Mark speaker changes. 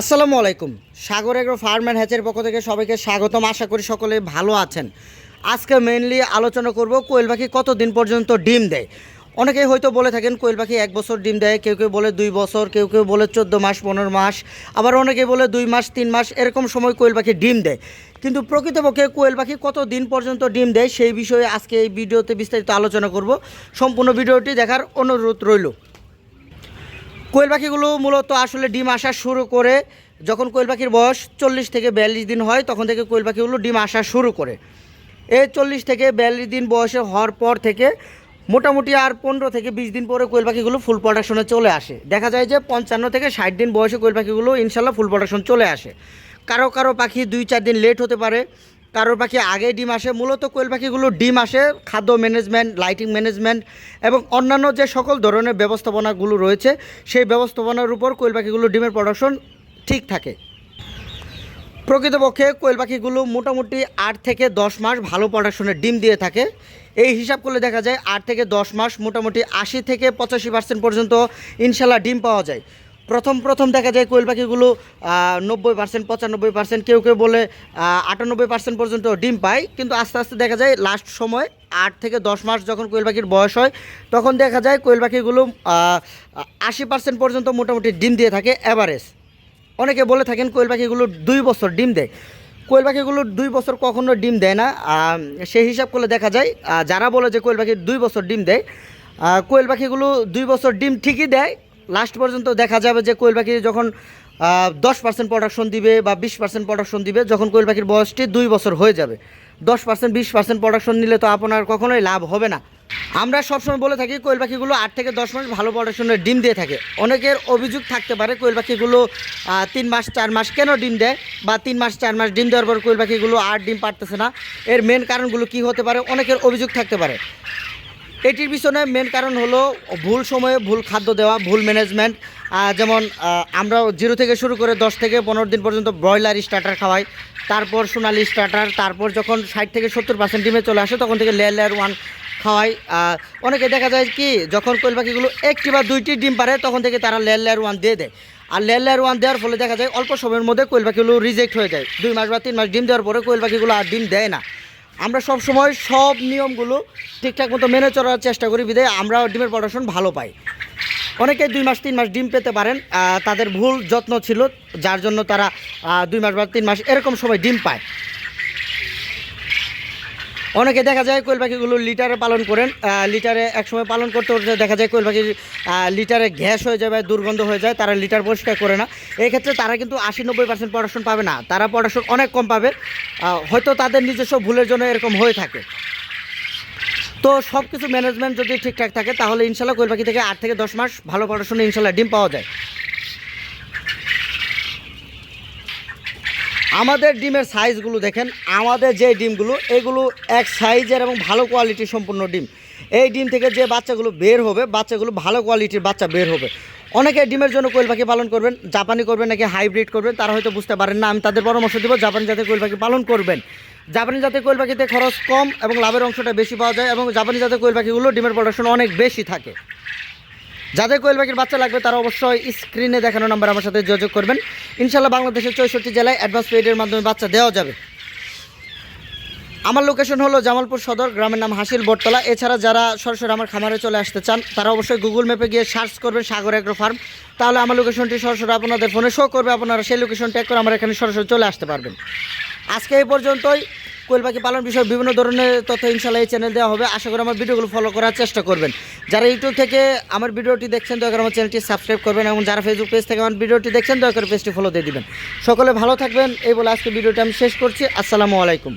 Speaker 1: আসসালামু আলাইকুম। Sagar agro farm and হ্যাচের পক্ষ থেকে সবাইকে স্বাগতম। আশা করি সকলে ভালো আছেন। আজকে মেইনলি আলোচনা করব কোয়েল পাখি কতদিন পর্যন্ত ডিম দেয়। অনেকেই হয়তো বলে থাকেন কোয়েল পাখি এক বছর ডিম দেয়, কেউ কেউ বলে দুই বছর, কেউ কেউ বলে চোদ্দ মাস, পনেরো মাস, আবার অনেকে বলে দুই মাস, তিন মাস, এরকম সময় কোয়েল পাখি ডিম দেয়। কিন্তু প্রকৃতপক্ষে কোয়েল পাখি কত দিন পর্যন্ত ডিম দেয় সেই বিষয়ে আজকে এই ভিডিওতে বিস্তারিত আলোচনা করব। সম্পূর্ণ ভিডিওটি দেখার অনুরোধ রইল। কোয়েল পাখিগুলো মূলত আসলে ডিম আসা শুরু করে যখন কোয়েল পাখির বয়স চল্লিশ থেকে বিয়াল্লিশ দিন হয়, তখন থেকে কোয়েল পাখিগুলো ডিম আসা শুরু করে। এই চল্লিশ থেকে বিয়াল্লিশ দিন বয়সে হওয়ার পর থেকে মোটামুটি আর পনেরো থেকে বিশ দিন পরে কোয়েল পাখিগুলো ফুল প্রোডাকশনে চলে আসে। দেখা যায় যে পঞ্চান্ন থেকে ষাট দিন বয়সে কোয়েল পাখিগুলো ইনশাল্লাহ ফুল প্রোডাকশন চলে আসে। কারও কারও পাখি দুই চার দিন লেট হতে পারে কারোর পাখি আগে ডিম আসে, মূলত কোয়েল পাখিগুলো ডিম আসে, খাদ্য ম্যানেজমেন্ট লাইটিং ম্যানেজমেন্ট এবং অন্যান্য যে সকল ধরনের ব্যবস্থাপনাগুলো রয়েছে, সেই ব্যবস্থাপনার উপর কোয়েল পাখিগুলো ডিমের প্রোডাকশন ঠিক থাকে। প্রকৃতপক্ষে কোয়েল পাখিগুলো মোটামুটি আট থেকে দশ মাস ভালো প্রোডাকশনের ডিম দিয়ে থাকে। এই হিসাব করলে দেখা যায় আট থেকে দশ মাস মোটামুটি আশি থেকে পঁচাশি পার্সেন্ট পর্যন্ত ইনশাল্লাহ ডিম পাওয়া যায়। প্রথম প্রথম দেখা যায় কোয়েল পাখিগুলো নব্বই পার্সেন্ট পঁচানব্বই পার্সেন্ট কেউ কেউ বলে আটানব্বই পার্সেন্ট পর্যন্ত ডিম পায়। কিন্তু আস্তে আস্তে দেখা যায় লাস্ট সময় আট থেকে দশ মাস যখন কোয়েল পাখির বয়স হয়, তখন দেখা যায় কোয়েল পাখিগুলো আশি পার্সেন্ট পর্যন্ত মোটামুটি ডিম দিয়ে থাকে অ্যাভারেজ অনেকে বলে থাকেন কোয়েল পাখিগুলো দুই বছর ডিম দেয়। কোয়েল পাখিগুলো দুই বছর কখনো ডিম দেয় না সেই হিসাব করলে দেখা যায় যারা বলে যে কোয়েল পাখি দুই বছর ডিম দেয় কোয়েল পাখিগুলো দুই বছর ডিম ঠিকই দেয় লাস্ট পর্যন্ত দেখা যাবে যে কোয়েল পাখি যখন দশ পার্সেন্ট প্রোডাকশন দিবে বা বিশ পার্সেন্ট প্রোডাকশন দিবে, যখন কোয়েল পাখির বয়সটি দুই বছর হয়ে যাবে। দশ পার্সেন্ট বিশ পার্সেন্ট প্রোডাকশন নিলে তো আপনার কখনোই লাভ হবে না। আমরা সবসময় বলে থাকি, কোয়েল পাখিগুলো আট থেকে দশ মাস ভালো প্রোডাকশনের ডিম দিয়ে থাকে। অনেকের অভিযোগ থাকতে পারে, কোয়েল পাখিগুলো তিন মাস, চার মাস কেন ডিম দেয়? বা তিন মাস, চার মাস ডিম দেওয়ার পর কোয়েল পাখিগুলো আর ডিম পারতেছে না। এর মেন কারণগুলো কি হতে পারে? অনেকের অভিযোগ থাকতে পারে। এটির পিছনে মেন কারণ হলো ভুল সময়ে ভুল খাদ্য দেওয়া, ভুল ম্যানেজমেন্ট যেমন আমরা জিরো থেকে শুরু করে দশ থেকে পনেরো দিন পর্যন্ত ব্রয়লার স্টার্টার খাওয়াই। তারপর সোনালি স্টার্টার তারপর যখন ষাট থেকে সত্তর পার্সেন্ট ডিমে চলে আসে, তখন থেকে লেয়ার লেয়ার ওয়ান খাওয়াই। অনেকে দেখা যায় কি, যখন কোয়েল পাখিগুলো একটি বা দুইটি ডিম পারে, তখন থেকে তারা লেয়ার লেয়ার ওয়ান দিয়ে দেয়। আর লেয়ার লেয়ার ওয়ান দেওয়ার ফলে দেখা যায় অল্প সময়ের মধ্যে কোয়েল পাখিগুলো রিজেক্ট হয়ে যায়। দুই মাস বা তিন মাস ডিম দেওয়ার পরে কোয়েল পাখিগুলো আর ডিম দেয় না। আমরা সব সময় সব নিয়মগুলো ঠিকঠাক মতো মেনে চলার চেষ্টা করি, বিধায় আমরা ডিমের প্রোডাকশন ভালো পাই। অনেকে দুই মাস, তিন মাস ডিম পেতে পারেন তাদের ভুল যত্ন ছিল, যার জন্য তারা দুই মাস বা তিন মাস এরকম সময় ডিম পায়। অনেকে দেখা যায় কোয়েল পাখিগুলো লিটারে পালন করেন লিটারে একসময় পালন করতে করতে দেখা যায় কোয়েল পাখির লিটারে গ্যাস হয়ে যাবে দুর্গন্ধ হয়ে যায়, তারা লিটার পরিষ্কার করে না। এই ক্ষেত্রে তারা কিন্তু আশি নব্বই পার্সেন্ট প্রোডাকশন পাবে না, তারা প্রোডাকশন অনেক কম পাবে। হয়তো তাদের নিজস্ব ভুলের জন্য এরকম হয়ে থাকে। তো সব কিছু ম্যানেজমেন্ট যদি ঠিকঠাক থাকে, তাহলে ইনশাল্লাহ কোয়েল পাখি থেকে আট থেকে দশ মাস ভালো প্রোডাকশনে ইনশাল্লাহ ডিম পাওয়া যায়। আমাদের ডিমের সাইজগুলো দেখেন, আমাদের যে ডিমগুলো, এগুলো এক সাইজের এবং ভালো কোয়ালিটির সম্পূর্ণ ডিম। এই ডিম থেকে যে বাচ্চাগুলো বের হবে, বাচ্চাগুলো ভালো কোয়ালিটির বাচ্চা বের হবে। অনেকে ডিমের জন্য কোয়েল পাখি পালন করবেন, জাপানি করবেন নাকি হাইব্রিড করবেন, তারা হয়তো বুঝতে পারেন না, আমি তাদের পরামর্শ দেবো, জাপানি জাতের কোয়েল পাখি পালন করবেন। জাপানি জাতের কোয়েল পাখিতে খরচ কম এবং লাভের অংশটা বেশি পাওয়া যায় এবং জাপানি জাতের কোয়েল পাখিগুলো ডিমের প্রোডাকশন অনেক বেশি থাকে। যাদের কোয়েল পাখির বাচ্চা লাগবে, তারা অবশ্যই স্ক্রিনে দেখানো নাম্বার আমার সাথে যোগাযোগ করবেন। ইনশাল্লাহ বাংলাদেশের চৌষট্টি জেলায় অ্যাডভান্স পেডের মাধ্যমে বাচ্চা দেওয়া যাবে। আমার লোকেশন হলো জামালপুর সদর, গ্রামের নাম হাসিল বটতলা। এছাড়া যারা সরাসরি আমার খামারে চলে আসতে চান, তারা অবশ্যই গুগল ম্যাপে গিয়ে সার্চ করবেন সাগর এগ্রো ফার্ম তাহলে আমার লোকেশনটি সরাসরি আপনাদের ফোনে শো করবে, আপনারা সেই লোকেশন ট্যাগ করে আমার এখানে সরাসরি চলে আসতে পারবেন। আজকে এই পর্যন্তই। কোয়েল পাখি পালন বিষয়ে বিভিন্ন ধরনের তথ্য ইনশাল্লাহ এই চ্যানেল দেওয়া হবে। আশা করি আমার ভিডিওগুলো ফলো করার চেষ্টা করবেন। যারা ইউটিউব থেকে আমার ভিডিওটি দেখছেন, দয়া করে আমার চ্যানেলটি সাবস্ক্রাইব করবেন এবং যারা ফেসবুক পেজ থেকে আমার ভিডিওটি দেখছেন, দয়া করে পেজটি ফলো দিয়ে দিবেন। সকলে ভালো থাকবেন, এই বলে আজকে ভিডিওটি আমি শেষ করছি। আসসালামু আলাইকুম।